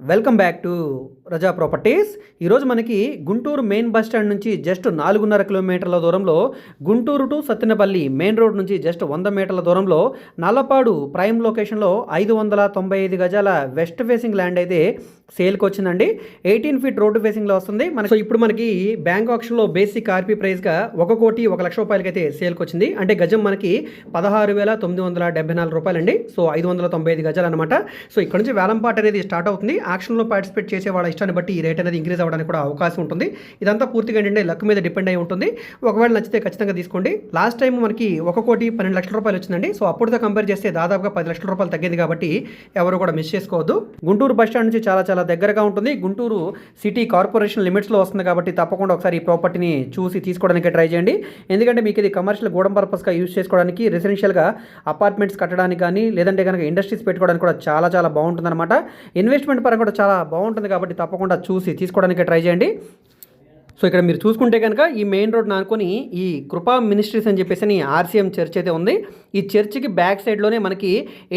Welcome back to Raza properties. ఈరోజు మనకి Guntur main bus stand నుంచి జస్ట్ నాలుగున్నర కిలోమీటర్ల దూరంలో Guntur to Sattenapalli main road నుంచి జస్ట్ వంద మీటర్ల దూరంలో నల్లపాడు ప్రైమ్ లొకేషన్లో ఐదు వందల తొంభై ఐదు గజాల వెస్ట్ ఫేసింగ్ ల్యాండ్ అయితే సేల్కి వచ్చిందండి. ఎయిటీన్ ఫీట్ రోడ్డు ఫేసింగ్లో వస్తుంది. మన సో ఇప్పుడు మనకి బ్యాంక్ ఆప్షన్లో బేసిక్ ఆర్పీ ప్రైస్గా ఒక కోటి ఒక లక్ష రూపాయలకి అయితే సేల్కి వచ్చింది. అంటే గజం మనకి పదహారు వేల తొమ్మిది వందల డెబ్బై నాలుగు రూపాయలండి. సో ఐదు వందల తొంభై ఐదు గజాలు అనమాట సో ఇక్కడ నుంచి వేలంపాట అనేది స్టార్ట్ అవుతుంది. యాక్షన్లో పార్టిసిపేట్ చేసే వాళ్ళ ఇష్టాన్ని బట్టి ఈ రేట్ అనేది ఇంక్రీజ్ అవ్వడానికి కూడా అవకాశం ఉంటుంది. ఇదంతా పూర్తిగా ఏంటంటే లక్ మీద డిపెండ్ అయి ఉంటుంది. ఒకవేళ నచ్చితే ఖచ్చితంగా తీసుకోండి. లాస్ట్ టైం మనకి ఒక కోటి పన్నెండు లక్షల రూపాయలు వచ్చిందండి. సో అప్పుడుతో కంపేర్ చేస్తే దాదాపుగా పది లక్షల రూపాయలు తగ్గింది కాబట్టి ఎవరు కూడా మిస్ చేసుకోవద్దు. గుంటూరు బస్ స్టాండ్ నుంచి చాలా చాలా దగ్గరగా ఉంటుంది. గుంటూరు సిటీ కార్పొరేషన్ లిమిట్స్లో వస్తుంది కాబట్టి తప్పకుండా ఒకసారి ఈ ప్రాపర్టీని చూసి తీసుకోవడానికి ట్రై చేయండి. ఎందుకంటే మీకు ఇది కమర్షియల్ గూడెం పర్పస్గా యూజ్ చేసుకోవడానికి రెసిడెన్షియల్గా అపార్ట్మెంట్స్ కట్టడానికి కానీ లేదంటే కనుక ఇండస్ట్రీస్ పెట్టుకోవడానికి కూడా చాలా చాలా బాగుంటుంది అనమాట ఇన్వెస్ట్మెంట్ పరంగా కూడా చాలా బాగుంటుంది కాబట్టి తప్పకుండా చూసి తీసుకోవడానికి ట్రై చేయండి. సో ఇక్కడ మీరు చూసుకుంటే కనుక ఈ మెయిన్ రోడ్ నానుకొని ఈ కృపా మినిస్ట్రీస్ అని చెప్పేసి ఆర్సీఎం చర్చ్ అయితే ఉంది. ఈ చర్చ్కి బ్యాక్ సైడ్లోనే మనకి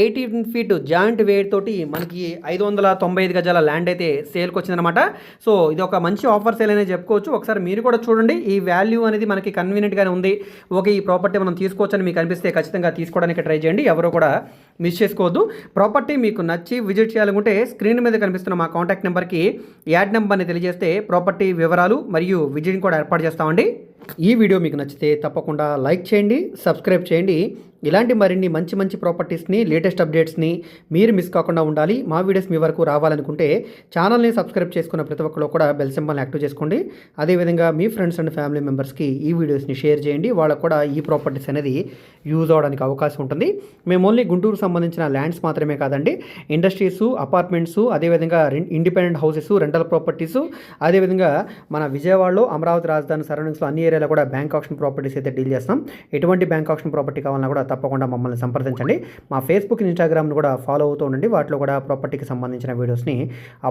ఎయిటీన్ ఫీట్ జాయింట్ వేడ్ తోటి మనకి ఐదు వందల తొంభై ఐదు గజాల ల్యాండ్ అయితే సేల్కి వచ్చిందనమాట సో ఇది ఒక మంచి ఆఫర్ సేల్ అనేది చెప్పుకోవచ్చు. ఒకసారి మీరు కూడా చూడండి. ఈ వాల్యూ అనేది మనకి కన్వీనియంట్గానే ఉంది. ఓకే ఈ ప్రాపర్టీ మనం తీసుకోవచ్చని మీకు అనిపిస్తే ఖచ్చితంగా తీసుకోవడానికి ట్రై చేయండి. ఎవరు కూడా మిస్ చేసుకోవద్దు. ప్రాపర్టీ మీకు నచ్చి విజిట్ చేయాలనుకుంటే స్క్రీన్ మీద కనిపిస్తున్న మా కాంటాక్ట్ నెంబర్కి యాడ్ నెంబర్ని తెలియజేస్తే ప్రాపర్టీ వివరాలు మరియు విజిటింగ్ కూడా ఏర్పాటు చేస్తామండి. ఈ వీడియో మీకు నచ్చితే తప్పకుండా లైక్ చేయండి సబ్స్క్రైబ్ చేయండి. ఇలాంటి మరిన్ని మంచి మంచి ప్రాపర్టీస్ని లేటెస్ట్ అప్డేట్స్ని మీరు మిస్ కాకుండా ఉండాలి. మా వీడియోస్ మీ వరకు రావాలనుకుంటే ఛానల్ని సబ్స్క్రైబ్ చేసుకున్న ప్రతి ఒక్కరు కూడా బెల్ సింబల్ని యాక్టివ్ చేసుకోండి. అదేవిధంగా మీ ఫ్రెండ్స్ అండ్ ఫ్యామిలీ మెంబర్స్కి ఈ వీడియోస్ని షేర్ చేయండి. వాళ్ళకు కూడా ఈ ప్రాపర్టీస్ అనేది యూజ్ అవడానికి అవకాశం ఉంటుంది. మేము ఓన్లీ గుంటూరు సంబంధించిన ల్యాండ్స్ మాత్రమే కాదండి ఇండస్ట్రీస్ అపార్ట్మెంట్స్ అదేవిధంగా ఇండిపెండెంట్ హౌసెస్ రెంటల్ ప్రాపర్టీస్ అదేవిధంగా మన విజయవాడలో అమరావతి రాజధాని సరౌండింగ్స్లో అన్ని ఏరియాలో కూడా బ్యాంక్ ఆప్షన్ ప్రాపర్టీస్ అయితే డీల్ చేస్తాం. ఎటువంటి బ్యాంక్ ఆప్షన్ ప్రాపర్టీ కావాలన్నా కూడా తప్పకుండా మమ్మల్ని సంప్రదించండి. మా ఫేస్బుక్ ఇన్స్టాగ్రామ్ను కూడా ఫాలో అవుతూ ఉండండి. వాటిలో కూడా ప్రాపర్టీకి సంబంధించిన వీడియోస్ని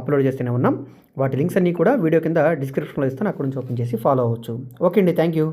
అప్లోడ్ చేస్తూనే ఉన్నాం. వాటి లింక్స్ అన్నీ కూడా వీడియో కింద డిస్క్రిప్షన్లో ఇస్తాను. అక్కడ నుంచి ఓపెన్ చేసి ఫాలో అవ్వచ్చు. ఓకే అండి. Thank you